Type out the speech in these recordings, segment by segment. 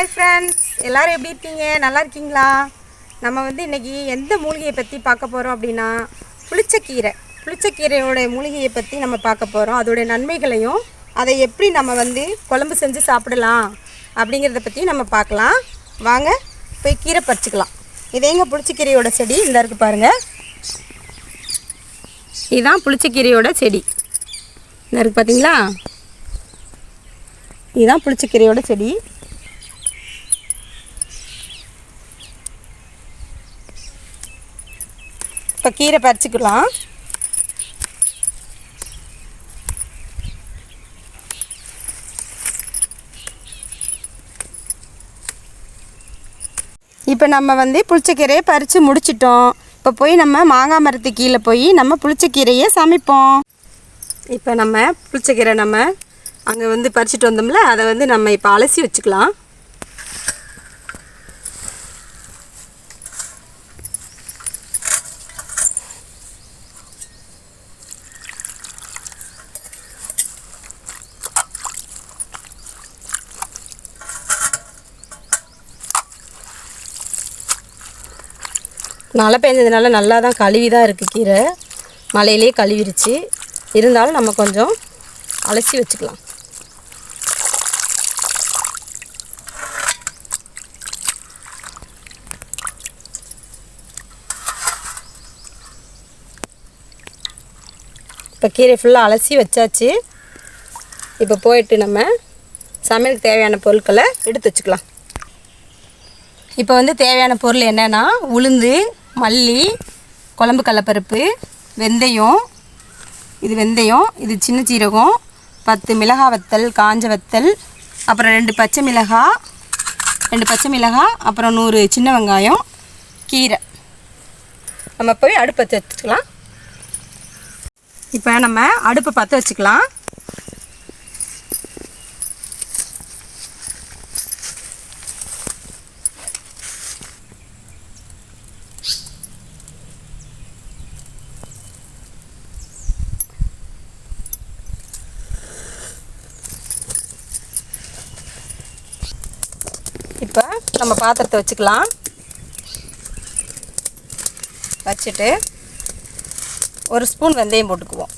Hi friends எல்லோரும் எப்படி இருக்கீங்க? நல்லா இருக்கீங்களா? நம்ம வந்து இன்றைக்கி எந்த மூலிகையை பற்றி பார்க்க போகிறோம் அப்படின்னா புளிச்சக்கீரை. புளிச்சக்கீரையோடைய மூலிகையை பற்றி நம்ம பார்க்க போகிறோம் அதோடைய நன்மைகளையும் அதை எப்படி நம்ம வந்து குழம்பு செஞ்சு சாப்பிடலாம் அப்படிங்கிறத பற்றி நம்ம பார்க்கலாம். வாங்க போய் கீரை பறிச்சுக்கலாம். இதேங்க புளிச்சக்கீரையோட செடி? இந்த இருக்கு பாருங்கள் இதுதான் புளிச்சக்கீரையோட செடி. இந்த இருக்கு பார்த்தீங்களா இதுதான் புளிச்சக்கீரையோட செடி. இப்போ கீரை பறிச்சுக்கலாம். இப்போ நம்ம வந்து புளிச்சக்கீரையை பறித்து முடிச்சிட்டோம். இப்போ போய் நம்ம மாங்காய் மரத்து கீழே போய் நம்ம புளிச்சக்கீரையை சமைப்போம். இப்போ நம்ம புளிச்சக்கீரை நம்ம அங்கே வந்து பறிச்சுட்டு வந்தோம்ல அதை வந்து நம்ம இப்போ அலசி வச்சுக்கலாம். மழை பெஞ்சதுனால நல்லா தான் கழுவி தான் இருக்குது கீரை. மழையிலே கழுவிருச்சு. இருந்தாலும் நம்ம கொஞ்சம் அலசி வச்சுக்கலாம். இப்போ கீரை ஃபுல்லாக அலசி வச்சாச்சு. இப்போ போயிட்டு நம்ம சமையலுக்கு தேவையான பொருட்களை எடுத்து வச்சுக்கலாம். இப்போ வந்து தேவையான பொருள் என்னென்னா உளுந்து மல்லி குழம்பு கடலப்பருப்பு வெந்தயம். இது வெந்தயம் இது சின்ன சீரகம் பத்து மிளகா வத்தல் காஞ்ச வத்தல் அப்புறம் ரெண்டு பச்சை மிளகாய் ரெண்டு பச்சை மிளகாய் அப்புறம் நூறு சின்ன வெங்காயம் கீரை. நம்ம போய் அடுப்பை வச்சுக்கலாம் இப்போ நம்ம அடுப்பை பற்ற வச்சுக்கலாம் இப்போ நம்ம பாத்திரத்தை வச்சுக்கலாம். வச்சுட்டு ஒரு ஸ்பூன் வெந்தயம் போட்டுக்குவோம்.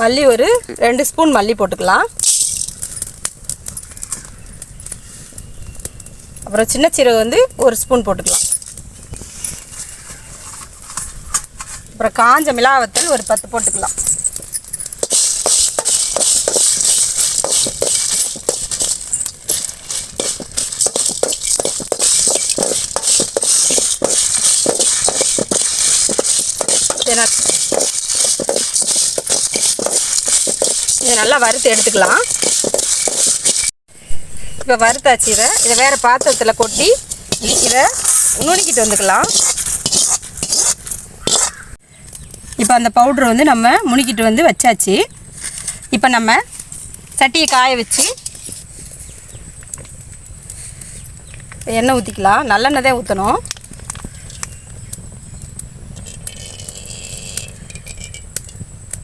மல்லி ஒரு ரெண்டு ஸ்பூன் மல்லி போட்டுக்கலாம். அப்புறம் சின்ன சீரகம் வந்து ஒரு ஸ்பூன் போட்டுக்கலாம். அப்புறம் காஞ்ச மிளகாவத்தல் ஒரு பத்து போட்டுக்கலாம். நல்லா வறுத்து எடுத்துக்கலாம். இப்போ வறுத்தாச்சு இதை. இதை வேறு பாத்திரத்தில் கொட்டி இதை நுணுக்கிட்டு வந்துக்கலாம். இப்போ அந்த பவுட்ரு வந்து நம்ம முணுக்கிட்டு வந்து வச்சாச்சு. இப்போ நம்ம சட்டியை காய வச்சு எண்ணெய் ஊற்றிக்கலாம் நல்லெண்ணெய் தான் ஊற்றணும்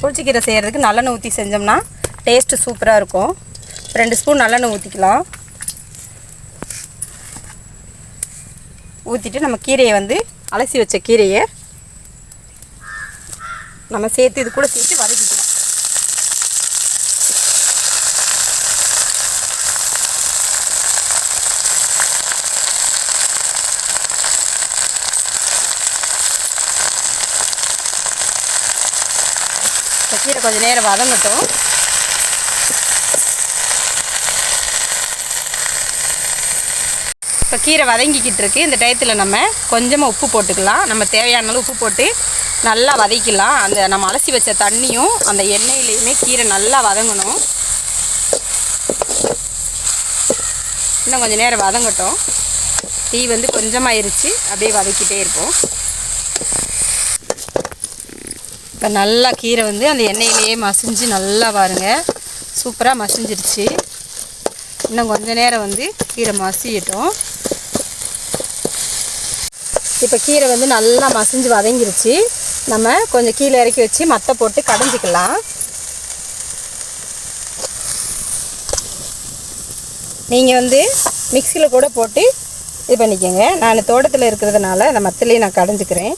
புளிச்சிக்கீரை செய்கிறதுக்கு நல்லெண்ணெய் ஊற்றி செஞ்சோம்னா டேஸ்ட்டு சூப்பராக இருக்கும். ரெண்டு ஸ்பூன் நல்லெண்ணெய் ஊற்றிக்கலாம் ஊற்றிட்டு நம்ம கீரையை வந்து அலசி வச்ச கீரையை நம்ம சேர்த்து இது கூட சேர்த்து வதக்கிக்கலாம். கீரை கொஞ்சம் நேரம் வதங்கட்டும். இப்போ கீரை வதங்கிக்கிட்டு இருக்கு. இந்த டயத்தில் நம்ம கொஞ்சமாக உப்பு போட்டுக்கலாம். நம்ம தேவையான அளவு உப்பு போட்டு நல்லா வதக்கிக்கலாம். அந்த நம்ம அலசி வச்ச தண்ணியும் அந்த எண்ணெயிலையுமே கீரை நல்லா வதங்கணும். இன்னும் கொஞ்சம் நேரம் வதங்கட்டும். தீ வந்து கொஞ்சமாயிருச்சு. அப்படியே வதக்கிட்டே இருப்போம். இப்போ நல்லா கீரை வந்து அந்த எண்ணெயிலேயே மசிஞ்சு நல்லா பாருங்க. சூப்பராக மசிஞ்சிருச்சு. இன்னும் கொஞ்சம் நேரம் வந்து கீரை மசியட்டும். இப்போ கீரை வந்து நல்லா மசிஞ்சு வதங்கிருச்சு. நம்ம கொஞ்சம் கீழே இறக்கி வச்சு மத்த போட்டு கடைஞ்சிக்கலாம். நீங்கள் வந்து மிக்சியில் கூட போட்டு இது பண்ணிக்கோங்க. நான் தோட்டத்தில் இருக்கிறதுனால அந்த மத்திலையும் நான் கடைஞ்சிக்கிறேன்.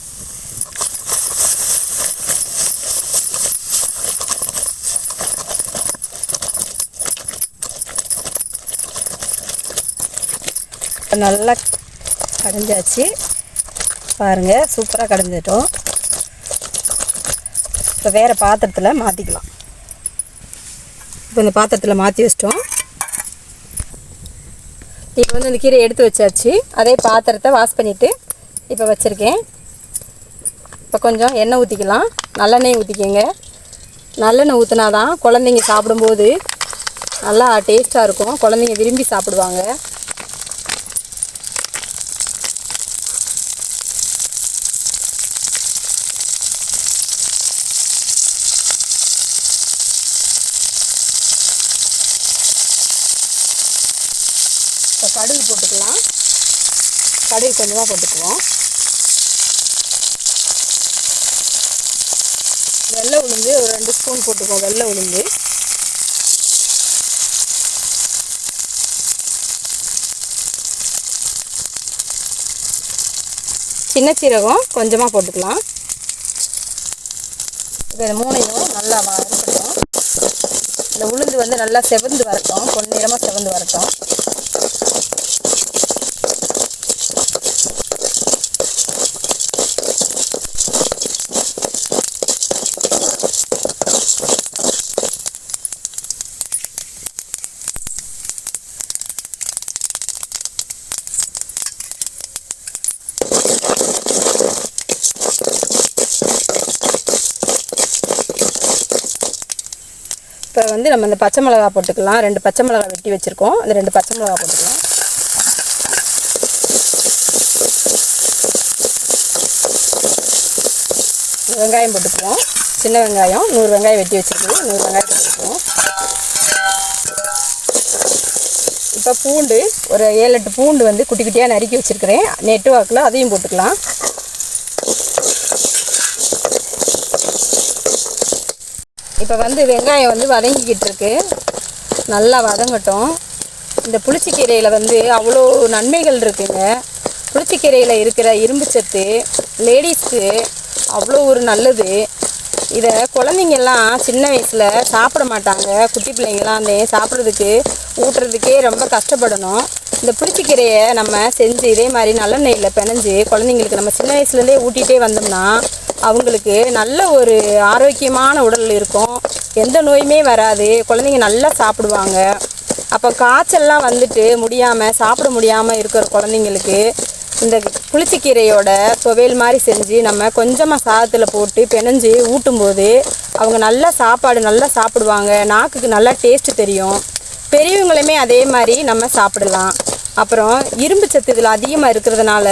நல்லா கடைஞ்சாச்சு. பாருங்கள் சூப்பராக கடைஞ்சிட்டோம். இப்போ வேறு பாத்திரத்தில் மாற்றிக்கலாம் இப்போ இந்த பாத்திரத்தில் மாற்றி வச்சிட்டோம். இப்போ வந்து இந்த கீரை எடுத்து வச்சாச்சு. அதே பாத்திரத்தை வாஷ் பண்ணிவிட்டு இப்போ வச்சுருக்கேன். இப்போ கொஞ்சம் எண்ணெய் ஊற்றிக்கலாம் நல்லெண்ணெய் ஊற்றிக்கோங்க நல்லெண்ணெய் ஊற்றினா தான் குழந்தைங்க சாப்பிடும்போது நல்லா டேஸ்ட்டாக இருக்கும். குழந்தைங்க விரும்பி சாப்பிடுவாங்க. கடுகு போட்டுக்கலாம். கடுகு கொஞ்சமாக போட்டுக்குவோம் வெள்ளை உளுந்து ஒரு ரெண்டு ஸ்பூன் போட்டுக்குவோம் வெள்ளை உளுந்து. சின்ன சீரகம் கொஞ்சமாக போட்டுக்கலாம். இப்போ இந்த மூணையும் நல்லா வறுக்கட்டும் இந்த உளுந்து வந்து நல்லா செவந்து வரட்டும் பொன்னிறமாக செவந்து வரட்டும். இப்போ வந்து நம்ம இந்த பச்சை மிளகா போட்டுக்கலாம். ரெண்டு பச்சை மிளகா வெட்டி வச்சுருக்கோம். அந்த ரெண்டு பச்சை மிளகா போட்டுக்கலாம். வெங்காயம் போட்டுக்குவோம். சின்ன வெங்காயம். நூறு வெங்காயம் வெட்டி வச்சுருக்கோம் நூறு வெங்காயம் போட்டுக்குவோம். இப்போ பூண்டு ஒரு ஏழு எட்டு பூண்டு வந்து குட்டி குட்டியாக நறுக்கி வச்சுருக்கிறேன். நெட்டு வாக்கில் அதையும் போட்டுக்கலாம். இப்போ வந்து வெங்காயம் வந்து வதங்கிக்கிட்டு இருக்கு நல்லா வதங்கட்டும். இந்த புளிச்சிக்கீரையில் வந்து அவ்வளோ நன்மைகள் இருக்குங்க. புளிச்சிக்கீரையில் இருக்கிற இரும்பு சத்து லேடிஸ்க்கு அவ்வளோ ஒரு நல்லது. இதை குழந்தைங்கெல்லாம் சின்ன வயசில் சாப்பிட மாட்டாங்க. குட்டி பிள்ளைங்களாம் அந்த சாப்பிட்றதுக்கு ஊட்டுறதுக்கே ரொம்ப கஷ்டப்படணும். இந்த புளிச்சிக்கீரையை நம்ம செஞ்சு இதே மாதிரி நல்லெண்ணெயில் பிணைஞ்சு குழந்தைங்களுக்கு நம்ம சின்ன வயசுலேருந்தே ஊட்டிகிட்டே வந்தோம்னா அவங்களுக்கு நல்ல ஒரு ஆரோக்கியமான உடல் இருக்கும். எந்த நோயுமே வராது. குழந்தைங்க நல்லா சாப்பிடுவாங்க. அப்போ காய்ச்சல்லாம் வந்துட்டு முடியாமல் சாப்பிட முடியாமல் இருக்கிற குழந்தைங்களுக்கு இந்த புளிச்சக்கீரையோட துவையல் மாதிரி செஞ்சு நம்ம கொஞ்சமாக சாதத்தில் போட்டு பிணைஞ்சு ஊட்டும்போது அவங்க நல்லா சாப்பாடு நல்லா சாப்பிடுவாங்க. நாக்குக்கு நல்லா டேஸ்ட்டு தெரியும். பெரியவங்களுமே அதே மாதிரி நம்ம சாப்பிடலாம். அப்புறம் இரும்பு சத்து இதில் அதிகமாக இருக்கிறதுனால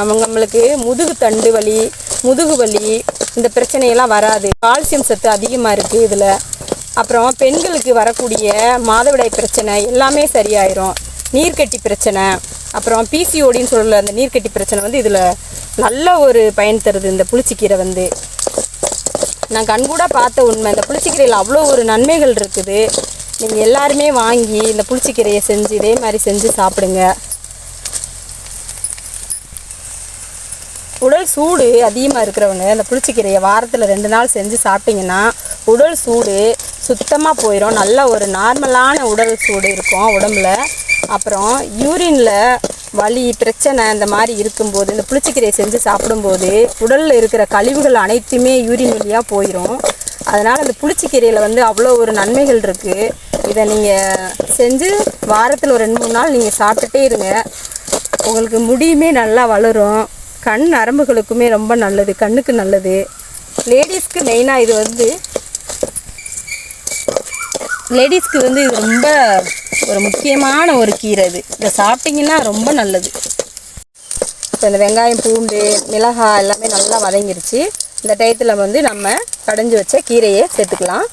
அவங்க நம்மளுக்கு முதுகு தண்டு வலி முதுகு வலி இந்த பிரச்சனையெல்லாம் வராது. கால்சியம் சத்து அதிகமாக இருக்குது இதில். அப்புறம் பெண்களுக்கு வரக்கூடிய மாதவிடாய் பிரச்சனை எல்லாமே சரியாயிரும். நீர்க்கட்டி பிரச்சனை. அப்புறம் பிசிஓடின்னு சொல்ல அந்த நீர்க்கட்டி பிரச்சனை வந்து இதில் நல்ல ஒரு பயன் தருது இந்த புளிச்சிக்கீரை வந்து. நான் கண்கூட பார்த்த உண்மை இந்த புளிச்சிக்கீரையில் அவ்வளோ ஒரு நன்மைகள் இருக்குது. நீங்கள் எல்லாருமே வாங்கி இந்த புளிச்சிக்கீரையை செஞ்சு இதே மாதிரி செஞ்சு சாப்பிடுங்க. உடல் சூடு அதிகமாக இருக்கிறவங்க இந்த புளிச்சிக்கீரையை வாரத்தில் ரெண்டு நாள் செஞ்சு சாப்பிட்டிங்கன்னா உடல் சூடு சுத்தமாக போயிடும் நல்ல ஒரு நார்மலான உடல் சூடு இருக்கும் உடம்புல. அப்புறம் யூரினில் வலி பிரச்சனை இந்த மாதிரி இருக்கும்போது இந்த புளிச்சக்கீரையை செஞ்சு சாப்பிடும்போது உடலில் இருக்கிற கழிவுகள் அனைத்துமே யூரின் வழியாக போயிடும் அதனால் இந்த புளிச்சிக்கீரையில் வந்து அவ்வளோ ஒரு நன்மைகள் இருக்குது இதை நீங்கள் செஞ்சு வாரத்தில் ஒரு ரெண்டு மூணு நாள் நீங்கள் சாப்பிட்டுட்டே இருங்க. உங்களுக்கு முடியுமே நல்லா வளரும். கண் நரம்புகளுக்குமே ரொம்ப நல்லது கண்ணுக்கு நல்லது. லேடிஸ்க்கு மெயினாக இது வந்து லேடிஸ்க்கு வந்து இது ரொம்ப ஒரு முக்கியமான ஒரு கீரை இது. இதை சாப்பிட்டிங்கன்னா ரொம்ப நல்லது. இப்போ இந்த வெங்காயம் பூண்டு மிளகாய் எல்லாமே நல்லா வதங்கிருச்சு. இந்த டயத்தில் வந்து நம்ம கடைஞ்சி வச்ச கீரையை சேர்த்துக்கலாம்.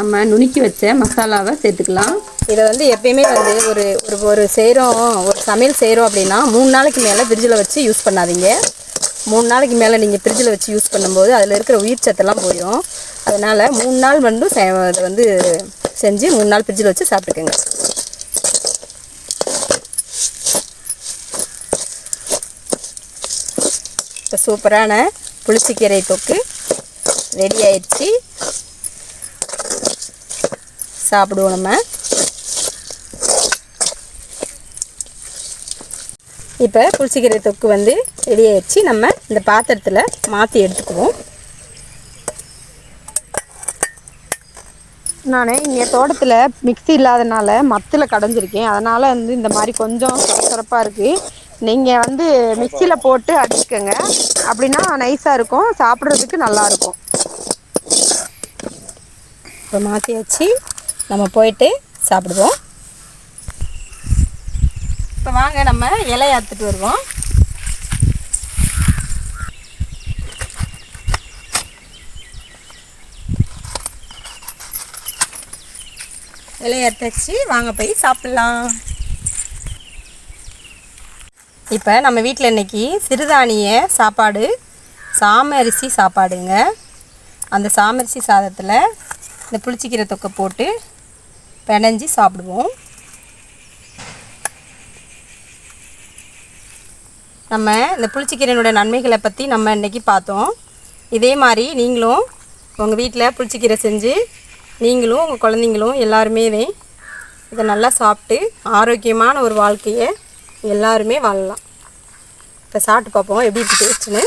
நம்ம நுணுக்கி வச்ச மசாலாவை சேர்த்துக்கலாம். இதை வந்து எப்பயுமே வந்து ஒரு ஒரு ஒரு செய்கிறோம் ஒரு சமையல் செய்கிறோம் அப்படின்னா மூணு நாளைக்கு மேலே ஃப்ரிட்ஜில் வச்சு யூஸ் பண்ணாதீங்க. மூணு நாளைக்கு மேலே நீங்கள் ஃப்ரிட்ஜில் வச்சு யூஸ் பண்ணும்போது அதில் இருக்கிற உயிர் சத்தெல்லாம் போயிடும் அதனால் மூணு நாள் மட்டும் அதை வந்து செஞ்சு மூணு நாள் ஃப்ரிட்ஜில் வச்சு சாப்பிட்டுக்கோங்க. இப்போ சூப்பரான புளிச்சிக்கீரை தொக்கு ரெடி ஆயிடுச்சு. சாப்பிடுவோம் நம்ம. இப்போ புளிச்சக்கீரை தொக்கு வந்து ரெடி நம்ம இந்த பாத்திரத்தில் மாற்றி எடுத்துக்குவோம். நான் இங்கே தோட்டத்தில் மிக்ஸி இல்லாதனால மத்தில் கடைஞ்சிருக்கேன். அதனால் வந்து இந்த மாதிரி கொஞ்சம் சிறப்பாக இருக்குது நீங்கள் வந்து மிக்சியில் போட்டு அடிச்சுக்கோங்க. அப்படின்னா நைஸாக இருக்கும். சாப்பிட்றதுக்கு நல்லாயிருக்கும் இப்போ மாற்றியாச்சு நம்ம போயிட்டு சாப்பிடுவோம். இப்போ வாங்க நம்ம இலையை அறுத்துட்டு வருவோம். இலையை அறுத்து வாங்க போய் சாப்பிட்லாம். இப்போ நம்ம வீட்டில் இன்றைக்கி சிறுதானிய சாப்பாடு சாமரிசி சாப்பாடுங்க. அந்த சாமரிசி சாதத்தில் இந்த புளிச்சிக்கீரை தொக்கை போட்டு பிணைஞ்சி சாப்பிடுவோம். நம்ம இந்த புளிச்சிக்கீரையினுடைய நன்மைகளை பற்றி நம்ம இன்றைக்கி பார்த்தோம். இதே மாதிரி நீங்களும் உங்கள் வீட்டில் புளிச்சிக்கீரை செஞ்சு நீங்களும் உங்கள் குழந்தைங்களும் எல்லாருமே இதை நல்லா சாப்பிட்டு ஆரோக்கியமான ஒரு வாழ்க்கையை எல்லாருமே வாழலாம். இப்போ சாப்பிட்டு பார்ப்போம் எப்படி இருக்கு டேஸ்ட்டுன்னு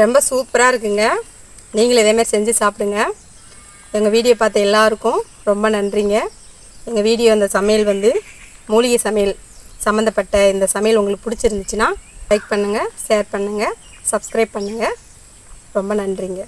ரொம்ப சூப்பராக இருக்குங்க. நீங்களும் இதேமாரி செஞ்சு சாப்பிடுங்க. எங்கள் வீடியோ பார்த்த எல்லாருக்கும் ரொம்ப நன்றிங்க. எங்கள் வீடியோ அந்த சமையல் வந்து மூலிகை சமையல் சம்மந்தப்பட்ட இந்த சமையல் உங்களுக்கு பிடிச்சிருந்துச்சுன்னா லைக் பண்ணுங்கள் ஷேர் பண்ணுங்கள் சப்ஸ்கிரைப் பண்ணுங்கள் ரொம்ப நன்றிங்க.